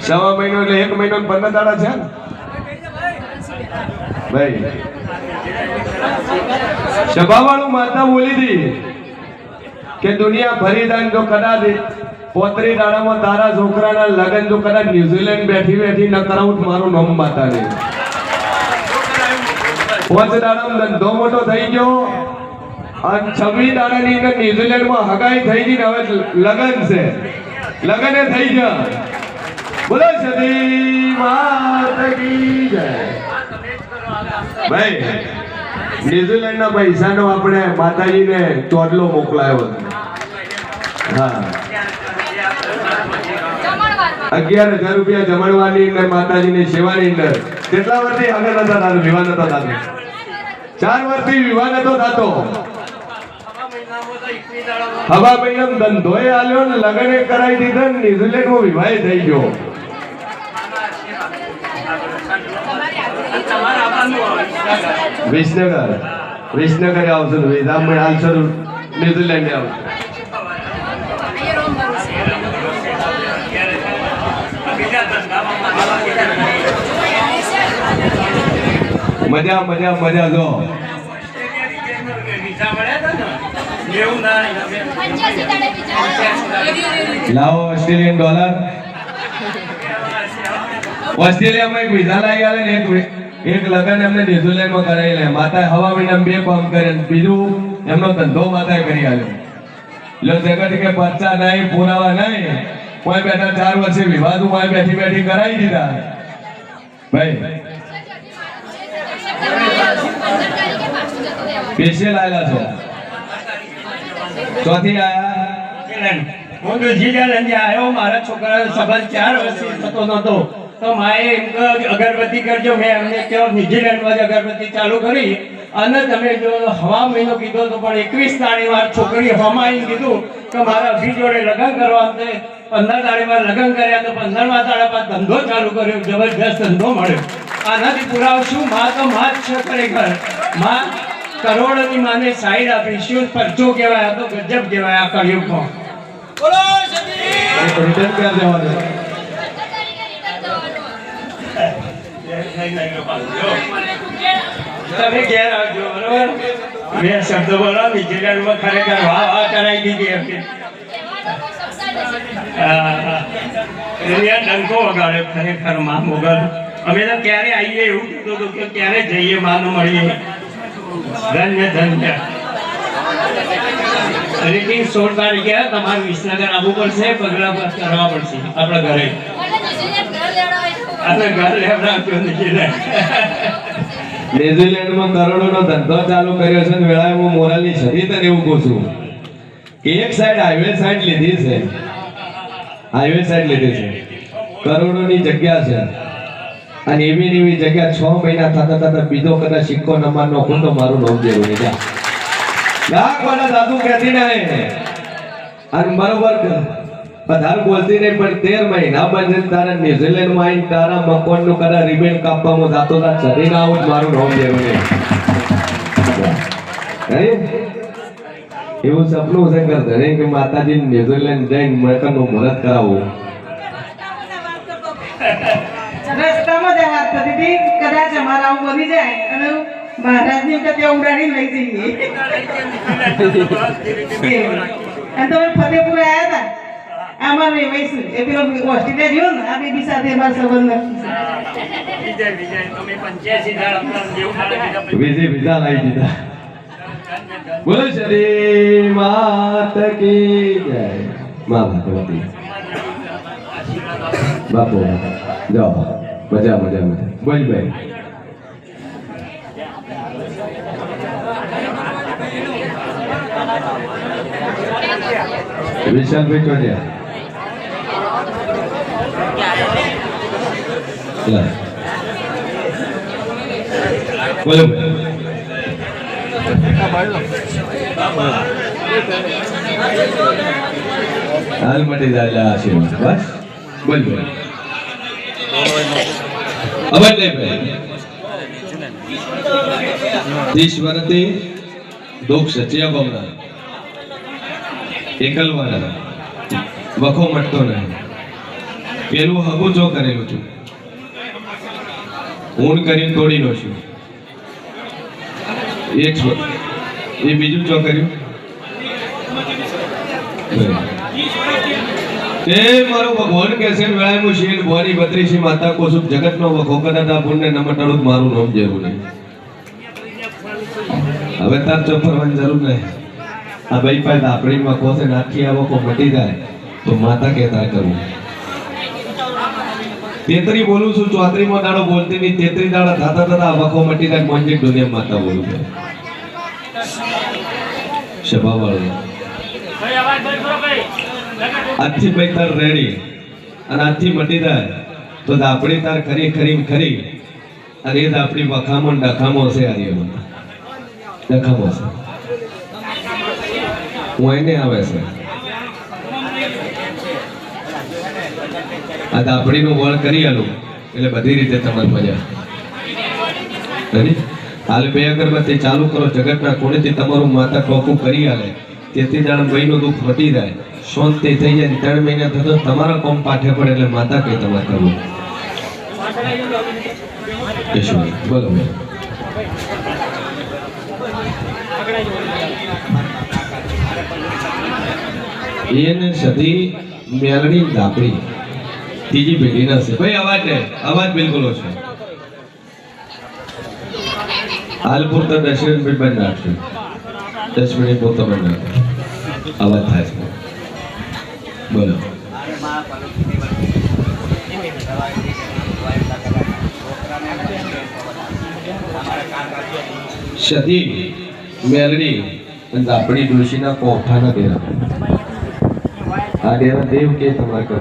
સવા મહિનો એટલે એક મહિનો ને પંદર દાડા છે ને? ભાઈ. સભાવાળું માતા બોલી દી કે દુનિયા ભરી દાન જો કદાચ પોતરી દાડામાં તારા છોકરાના લગન જો કદાચ ન્યુઝીલેન્ડ બેઠી બેઠી ન કરાવું મારું નામ માતા નહીં પાંચ દાડામાં ધંધો મોટો થઈ ગયો અને છવ્વીસ દાડાની અંદર ન્યુઝીલેન્ડમાં હગાઈ થઈ ગઈ ને હવે લગન છે. લગન થઈ ગયા. બોલો સતી માતા કી જય. ભાઈ, ન્યુઝીલેન્ડના પૈસાનો આપણે માતાજીને ચોટલો મોકલાયો હતો. હા. અગિયાર હજાર રૂપિયા જમણવાની અંદર, માતાજીની સેવાની અંદર. કેટલા વર્ષથી આગળ નતા થતો? વિવાહ નતો થતો. ચાર વર્ષથી વિવાહ નતો થતો. હવા મહિનામાં ધંધોય આલ્યો ને લગ્ને કરાવી દીધો ને ન્યુઝીલેન્ડમાં વિવાહ થઈ ગયો. વિસનગર. વિસનગર આવશે વિધામણ આન્સર ન્યુઝીલેન્ડ આવશે મજા મજા મજા જો. લાવો ઓસ્ટ્રેલિયન ડોલર. ઓસ્ટ્રેલિયામાં એક વિઝા લાગી આવે ને, એક એક લગન એમને ન્યુઝીલેન્ડમાં કરાવી લે માતા હવા મહિના બે કામ કરે બીજું એમનો ધંધો માતાએ કરી આવ્યો એટલે જગત કે બચ્ચા નહીં, પુરાવા નહીં. કોઈ બેઠા ચાર વર્ષે વિવાદ હું બેઠી બેઠી કરાવી દીધા. ભાઈ, સ્પેશિયલ આવેલા છો. ચોથી આયા? હું જીજાનંદ આવ્યો મારા છોકરા સંબંધ ચાર વર્ષે થતો નતો તો માએ એમ કહ્યું અગરબત્તી કરજો. મેં એમને કહ્યું ન્યુઝીલેન્ડમાં જ અગરબત્તી ચાલુ કરી. અને તમે જો હવા મહિનો કીધો તો પણ એકવીસ તારીખ વાર છોકરી હવામાં આવીને કીધું કે મારા અભી જોડે લગ્ન કરવા છે. પંદર તારીખમાં લગ્ન કર્યા તો પંદરમા તારીખ બાદ ધંધો ચાલુ કર્યો. જબરજસ્ત ધંધો મળ્યો. આનાથી પુરાવ શું માં તો માં જ છે ખરેખર. માં કરોડની માને સાઈડ આપી. શું પરચો કહેવાય? આ તો ગજબ કહેવાય આ કળિયુગમાં. એક રિટર્ન ક્યાં જવાનું તમે ઘેર આવજો, બરોબર? મેં શબ્દો બોલો ન્યુઝીલેન્ડમાં ખરેખર વાહ વાહ કરાવી દીધી હા. ડંકો વગાડ્યો ખરેખરમાં મોગલ. અમે તો ક્યારે આવીએ એવું કીધું હતું કે ક્યારે જઈએ માનું મળીએ. ધન્ય ધન્ય રીટિંગ સોળ તારીખે તમારે વિસનગર આવવું પડશે, પગલા કરવા પડશે, આપણા ઘરે. લેવડાવજો કરોડોનો ધંધો ચાલુ કર્યો છે ને વેળાએ હું મોરાલની છરી તને એવું કહું છું એક સાઈડ હાઈવે સાઈડ લીધી છે. હાઈવે સાઈડ લીધી છે. કરોડોની જગ્યા છે. અને એવી ને એવી જગ્યા છ મહિના થતા થતા બીજો કદાચ સિક્કો નંબર નો તો મારું નામ જેવું નહીં જા. લાખ વાળા દાદુ કહેતી નહીં અને બરોબર પધાર બોલતી નહીં પણ તેર મહિના બંધ તારા ન્યુઝીલેન્ડમાં આવીને તારા મકોનનું કદાચ રિબેન કાપવામાં જાતો તા ચડી ના આવું મારું નામ દેવું એવું સપનું છે કર ધરે કે માતાજી ન્યુઝીલેન્ડ જઈને મકનનું મુહૂર્ત કરાવવું રસ્તામાં જ વાત થતી હતી. કદાચ અમારા આવું બની જાય. અને મહારાજની વખત ઉડાડી લઈ જઈએ. અને તમે ફતેપુર આવ્યા હતા? વેવાઈશું એ પેલો હોસ્ટેલે રહ્યો ને આ બેબી સાથે અમારો સંબંધ નથી. વિજય વિજય તમે પંચ્યાસી દાળ આપણા જેવું મારે વિજય વિજય લાવી દીધા. બોલો શ્રી માત કી જય. મા ભગવતી. બાપો જાઓ. મજા મજા મજા. બોલ ભાઈ. વિશાલભાઈ ચોડિયા હાલ મટી જાય આશીર્વાદ. બસ? બોલ બોલ. અવાજ નહીં ભાઈ. ઈશ્વરથી દુઃખ સચ્યા એકલવાના. વખો મટતો નહીં. પેલું હગું જો કરેલું છું. ઊણ કરીને તોડી લો છું એક એ બીજું ચો કર્યું? તે મારો ભગવાન કે છે હું શીલ ભવાની બત્રીસી માતા કોસુપ જગતનો વખો. કદાતા પુણ્ય નમટાડું મારું નામ જરૂર નહીં. હવે તાર ચો ફરવાની જરૂર નહીં. આ ભાઈ પાસે આપણીમાં કોસે નાખી આવો કો મટી જાય તો માતા કહેતા કરવું તેતરી બોલું છું ચોત્રી માં દાડો બોલતી નહીં, તેતરી દાડા થતા થતા વખો મટી જાય, મંજે દુનિયા માતા બોલું છું. સભા વાળો આજથી ભાઈ તાર રેડી. અને આજથી મટી જાય. તો આપણી તાર ખરી ખરી ખરી. અને એ જ આપણી વખામો ડખામો હશે આર્યમાં ડખામો છે હું એને આવે છે. આ દાપડીનું વળ કરી આલું. એટલે બધી રીતે તમારે મજા? હાલ બે અગરબત્તી ચાલુ કરો. જગતના કોણેથી તમારું માતા ટોકું કરી આલે. તેથી જાણે ભાઈનું દુઃખ મટી જાય. શાંતિ થઈ જાય ત્રણ મહિના થતો તમારા કોમ પાઠે પડે એટલે માતા કઈ તમારે કરવું. બોલો. એને સધી મેલડી દાપડી ત્રીજી પેઢીના છે. ભાઈ, અવાજ ને અવાજ બિલકુલ ઓછો. હાલ પૂરતા દસ મિનિટ બંધ રાખજો દસ મિનિટ પૂરતા બંધ રાખજો અવાજ થાય છે. બોલો. સતી મેલડી અને દાપડી ડોશીના કોઠાના ડેરા. આ ડેરા દેવ કે તમારે કરે